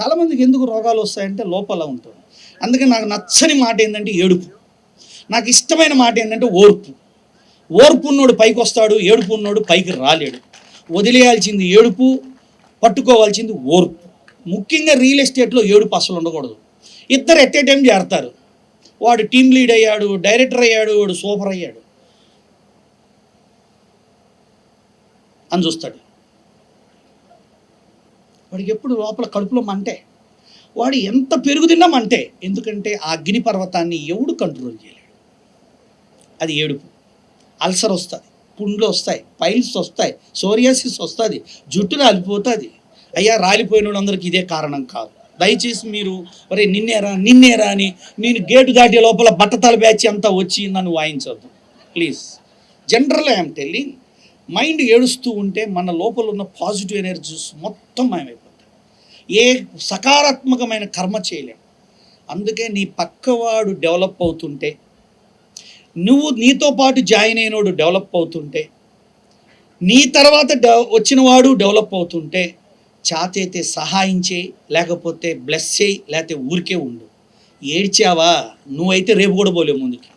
చాలామందికి ఎందుకు రోగాలు వస్తాయంటే లోపల ఉంటుంది. అందుకని నాకు నచ్చని మాట ఏంటంటే ఏడుపు. నాకు ఇష్టమైన మాట ఏంటంటే ఓర్పు. ఓర్పు ఉన్నోడు పైకి వస్తాడు ఏడుపు ఉన్నోడు పైకి రాలేడు. వదిలేయాల్సింది ఏడుపు పట్టుకోవాల్సింది ఓర్పు. ముఖ్యంగా రియల్ ఎస్టేట్లో ఏడుపు అసలు ఉండకూడదు. ఇద్దరు ఎట్ ఏ టైం చేరతారు వాడు టీం లీడ్ అయ్యాడు డైరెక్టర్ అయ్యాడు వాడు సూపర్ అయ్యాడు. అని చూస్తాడు. వాడికి ఎప్పుడు లోపల కడుపులో మంటే? వాడు ఎంత పెరుగు తిన్నా మంటే? ఎందుకంటే ఆ అగ్ని పర్వతాన్ని ఎవడు కంట్రోల్ చేయలేడు. అది ఏడుపు. అల్సర్ వస్తుంది. పుండ్లు వస్తాయి. పైల్స్ వస్తాయి. సోరియాసిస్ వస్తుంది. జుట్టు రాలిపోతుంది అయ్యా రాలిపోయిన వాళ్ళందరికీ ఇదే కారణం కాదు. దయచేసి మీరు ఒరే నిన్నేరా నిన్నేరా అని నేను గేటు దాటే లోపల బట్టతల బ్యాచ్ అంతా వచ్చి నన్ను వాయించొద్దు. Please. General I'm telling mind ఏడుస్తూ ఉంటే మన లోపల ఉన్న పాజిటివ్ ఎనర్జీస్ మొత్తం మేమైపోతుంది ఏ సకారాత్మకమైన కర్మ చేయలేం అందుకే నీ పక్కవాడు డెవలప్ అవుతుంటే నువ్వు నీతో పాటు జాయిన్ అయినోడు డెవలప్ అవుతుంటే నీ తర్వాత వచ్చిన వాడు డెవలప్ అవుతుంటే చాతైతే సహాయం చేయి లేకపోతే బ్లెస్ చేయి లేకపోతే ఊరికే ఉండు. ఏడ్చావా? నువ్వైతే రేపు కూడా పోలేవు ముందుకి.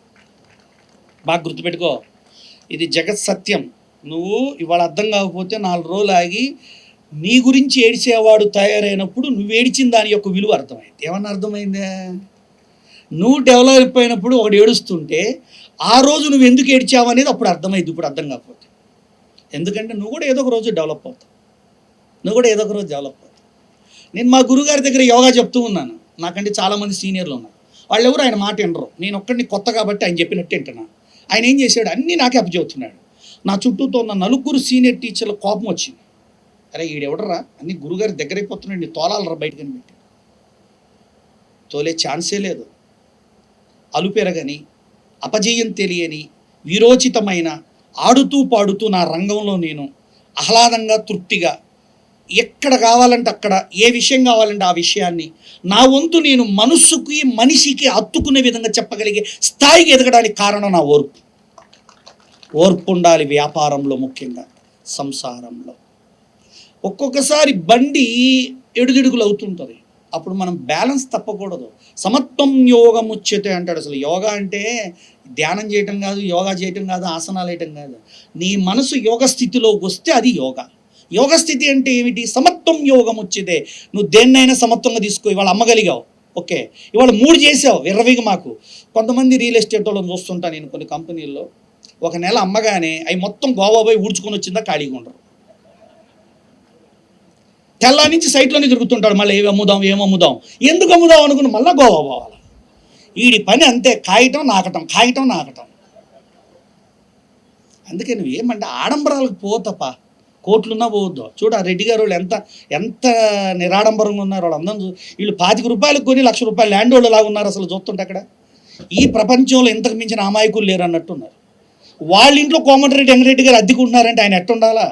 బాగా గుర్తుపెట్టుకో. ఇది జగత్ సత్యం. నువ్వు ఇవాళ అర్థం కాకపోతే నాలుగు రోజులు ఆగి నీ గురించి ఏడిచేవాడు తయారైనప్పుడు నువ్వు ఏడిచిన దాని యొక్క విలువ అర్థమైంది. ఏమన్నా అర్థమైందా? నువ్వు డెవలప్ అయినప్పుడు ఒకడు ఏడుస్తుంటే ఆ రోజు నువ్వు ఎందుకు ఏడ్చావు అనేది అప్పుడు అర్థమైంది. ఇప్పుడు అర్థం కాకపోతే ఎందుకంటే నువ్వు కూడా ఏదో ఒక రోజు డెవలప్ అవుతావు. నువ్వు కూడా ఏదో ఒక రోజు డెవలప్ అవుతావు. నేను మా గురుగారి దగ్గర యోగా చెప్తూ ఉన్నాను. నాకంటే చాలామంది సీనియర్లు ఉన్నారు. వాళ్ళు ఎవరు ఆయన మాట వినరు. నేను ఒక్కడిని కొత్త కాబట్టి ఆయన చెప్పినట్టు వింటున్నాను ఆయన ఏం చేశాడు? అన్నీ నాకే అప్పచెబుతున్నాడు నా చుట్టూతో ఉన్న నలుగురు సీనియర్ టీచర్ల కోపం వచ్చింది. అరే ఈడెవడరా? అన్ని గురుగారి దగ్గరైపోతున్నాడు నీ తోలాలరా బయటకు అని తోలే ఛాన్సే లేదు. అలుపెరగని అపజయం తెలియని విరోచితమైన ఆడుతూ పాడుతూ నా రంగంలో నేను ఆహ్లాదంగా తృప్తిగా ఎక్కడ కావాలంటే అక్కడ ఏ విషయం కావాలంటే ఆ విషయాన్ని నా వంతు నేను మనస్సుకి మనిషికి హత్తుకునే విధంగా చెప్పగలిగే స్థాయికి ఎదగడానికి కారణం నా ఓర్పు. ఓర్పు ఉండాలి వ్యాపారంలో ముఖ్యంగా సంసారంలో. ఒక్కొక్కసారి బండి ఎడుదిడుగులు అవుతుంటుంది. అప్పుడు మనం బ్యాలెన్స్ తప్పకూడదు. సమత్వం యోగం ఉచ్యతే అంటాడు అసలు. యోగా అంటే ధ్యానం చేయటం కాదు యోగా చేయటం కాదు ఆసనాలు వేయటం కాదు. నీ మనసు యోగ స్థితిలోకి వస్తే అది యోగా. యోగ స్థితి అంటే ఏమిటి? సమత్వం యోగం వచ్చేదే నువ్వు దేన్నైనా సమత్వంగా తీసుకో ఇవాళ అమ్మగలిగావు. ఓకే. ఇవాళ మూడు చేసావు ఇరవైకి మాకు. కొంతమంది రియల్ ఎస్టేట్ వాళ్ళని చూస్తుంటా నేను కొన్ని కంపెనీల్లో. ఒక నెల అమ్మగానే అవి మొత్తం గోవా పోయి ఊడ్చుకొని వచ్చిందా ఖాళీగా ఉండరు. తెల్ల నుంచి సైట్లోనే తిరుగుతుంటాడు. మళ్ళీ ఏమి అమ్ముదాం ఏం అమ్ముదాం? ఎందుకు అమ్ముదాం అనుకుని మళ్ళీ గోవా పోవాలి. వీడి పని అంతే. కాయటం నాకటం కాయటం నాకటం. అందుకే నువ్వు ఏమంటే ఆడంబరాలకు పోతప్ప. కోట్లున్నా పోవద్దు. చూడు ఆ రెడ్డి గారు వాళ్ళు ఎంత ఎంత నిరాడంబరంగా ఉన్నారు. వాళ్ళు అందరూ వీళ్ళు పాతిక రూపాయలకు కొని లక్ష రూపాయలు ల్యాండ్ వాళ్ళు లాగా ఉన్నారు అసలు చూస్తుంటే అక్కడ. ఈ ప్రపంచంలో ఇంతకు మించిన అమాయకులు లేరు అన్నట్టున్నారు వాళ్ళ ఇంట్లో కోమటిరెడ్డి ఎంగరెడ్డి గారు అద్దెకుంటున్నారంటే ఆయన ఎట్టుండాలా?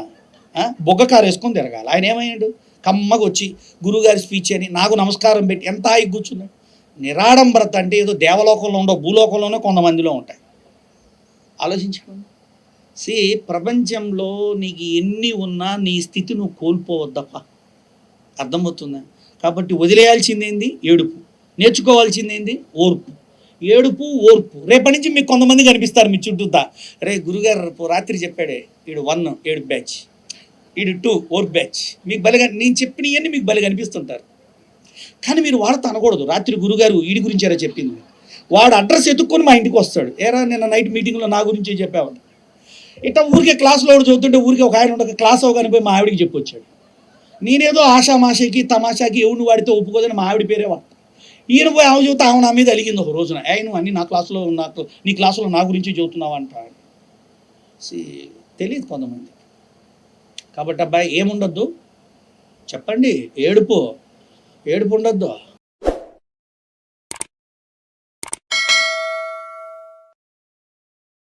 బొగ్గ కారు వేసుకొని తిరగాలి. ఆయన ఏమయ్యాడు? కమ్మగా వచ్చి గురుగారి స్పీచ్ అని నాకు నమస్కారం పెట్టి ఎంత హాయి కూర్చున్నాడు. నిరాడంబరత అంటే ఏదో దేవలోకంలో ఉండవు భూలోకంలోనే కొంతమందిలో ఉంటాయి. ఆలోచించుకోండి సి ప్రపంచంలో నీకు ఎన్ని ఉన్నా నీ స్థితి నువ్వు కోల్పోవద్దప్ప. అర్థమవుతుందా? కాబట్టి వదిలేయాల్సిందేంది? ఏడుపు. నేర్చుకోవాల్సిందేంది? ఓర్పు. ఏడుపు ఓర్పు. రేపటి నుంచి మీకు కొంతమంది కనిపిస్తారు మీ చుట్టూతా. రే గురుగారు రేపు రాత్రి చెప్పాడే ఈడు వన్ ఏడు బ్యాచ్. ఈడు టూ ఓర్ బ్యాచ్ మీకు బలిగా నేను చెప్పినవన్నీ మీకు బలి కనిపిస్తుంటారు కానీ మీరు వాళ్ళతో అనకూడదు. రాత్రి గురుగారు ఈడి గురించి ఎలా చెప్పింది? వాడు అడ్రస్ ఎత్తుక్కొని మా ఇంటికి వస్తాడు. ఏరా నిన్న నైట్ మీటింగ్లో నా గురించే చెప్పావు ఇట్లా ఊరికే క్లాస్లో ఒకటి చదువుతుంటే ఊరికే ఒక ఆయన ఉండక క్లాస్ అవగానే పోయి మా ఆవిడికి చెప్పొచ్చాడు. నేనేదో ఆషామాషకి తమాషాకి ఎవరిని వాడితే ఒప్పుకోదని మా ఆవిడ పేరే వాడతా. ఈయన పోయి ఆమె చదువుతా ఆమె నా మీద అలిగింది ఒక రోజున. ఆయన అన్ని నా క్లాసులో నాకు నీ క్లాసులో నా గురించి చదువుతున్నావు అంటాడు. తెలియదు కొంతమంది. కాబట్టి అబ్బాయి ఏముండొద్దు? చెప్పండి ఏడుపు ఏడుపు ఉండొద్దు.